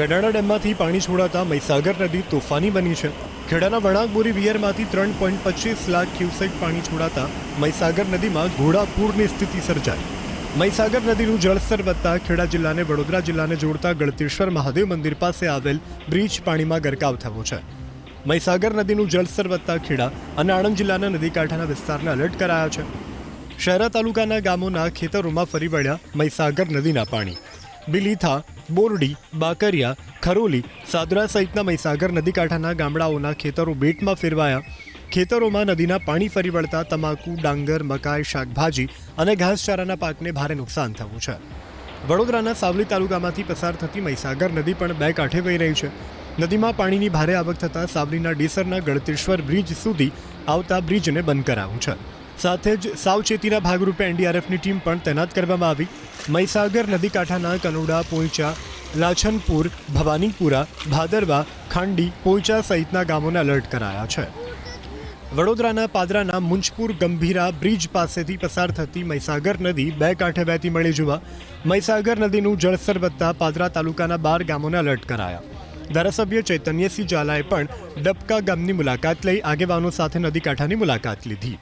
કડાણા ડેમમાંથી પાણી છોડાતા મહીસાગર નદી તોફાની બની છે. ખેડાના વણાકબોરી વિયરમાંથી ત્રણ પોઈન્ટ પચીસ લાખ ક્યુસેક પાણી છોડાતા મહીસાગર નદીમાં ઘોડાપૂરની સ્થિતિ સર્જાઈ. મહીસાગર નદીનું જળસ્તર વધતા ખેડા જિલ્લાને વડોદરા જિલ્લાને જોડતા ગળતેશ્વર મહાદેવ મંદિર પાસે આવેલ બ્રિજ પાણીમાં ગરકાવ થયો છે. મહીસાગર નદીનું જળસ્તર વધતા ખેડા અને આણંદ જિલ્લાના નદી કાંઠાના વિસ્તારને એલર્ટ કરાયા છે. શહેરા તાલુકાના ગામોના ખેતરોમાં ફરી વળ્યા મહીસાગર નદીના પાણી. બિલીથા બોરડી, બાકરિયા, ખરોલી, સાદરા સહિતના મહીસાગર નદીકાંઠાના ગામડાઓના ખેતરો બેટમાં ફેરવાયા. ખેતરોમાં નદીના પાણી ફરી વળતા તમાકુ, ડાંગર, મકાઈ, શાકભાજી અને ઘાસચારાના પાકને ભારે નુકસાન થયું છે. વડોદરાના સાવલી તાલુકામાંથી પસાર થતી મહીસાગર નદી પણ બે કાંઠે વહી રહી છે. નદીમાં પાણીની ભારે આવક થતાં સાવલીના ડેસરના ગળતેશ્વર બ્રિજ સુધી આવતા બ્રિજને બંધ કરાવ્યું છે. સાથે જ સાવચેતીના ભાગરૂપે એનડીઆરએફની ટીમ પણ તૈનાત કરવામાં આવી. મહીસાગર નદી કાંઠાના કનોડા, પોઈચા, લાછનપુર, ભવાનીપુરા, ભાદરવા, ખાંડી, પોઈચા સહિતના ગામોને એલર્ટ કરાયા છે. વડોદરાના પાદરાના મુંજપુર, ગંભીરા બ્રિજ પાસેથી પસાર થતી મહીસાગર નદી બે કાંઠે વહેતી મળી જોવા મહીસાગર નદીનું જળસ્તર વધતા પાદરા તાલુકાના બાર ગામોને એલર્ટ કરાયા. ધારાસભ્ય ચૈતન્યસિંહ ઝાલાએ પણ ડબકા ગામની મુલાકાત લઈ આગેવાનો સાથે નદી કાંઠાની મુલાકાત લીધી.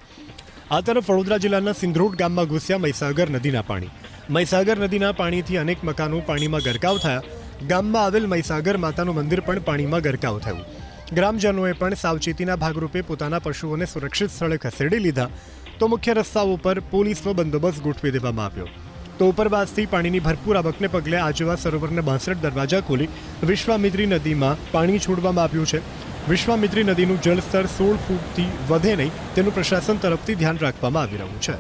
આ તરફ વડોદરા જિલ્લાના સિંધરોડ ગામમાં ઘૂસ્યા મહીસાગર નદીના પાણી. મહીસાગર નદીના પાણીથી અનેક મકાનો પાણીમાં ગરકાવ થયા. ગામમાં આવેલ મહીસાગર માતાનું મંદિર પણ પાણીમાં ગરકાવ થયું. ગ્રામજનોએ પણ સાવચેતીના ભાગરૂપે પોતાના પશુઓને સુરક્ષિત સ્થળે ખસેડી લીધા. તો મુખ્ય રસ્તાઓ ઉપર પોલીસનો બંદોબસ્ત ગોઠવી દેવામાં આવ્યો. તો ઉપરવાસથી પાણીની ભરપૂર આવકને પગલે આજવા સરોવરના બાસઠ દરવાજા ખોલી વિશ્વામિત્રી નદીમાં પાણી છોડવામાં આવ્યું છે. વિશ્વામિત્રી નદીનું જળસ્તર સોળ ફૂટથી વધે નહીં તેનું પ્રશાસન તરફથી ધ્યાન રાખવામાં આવી રહ્યું છે.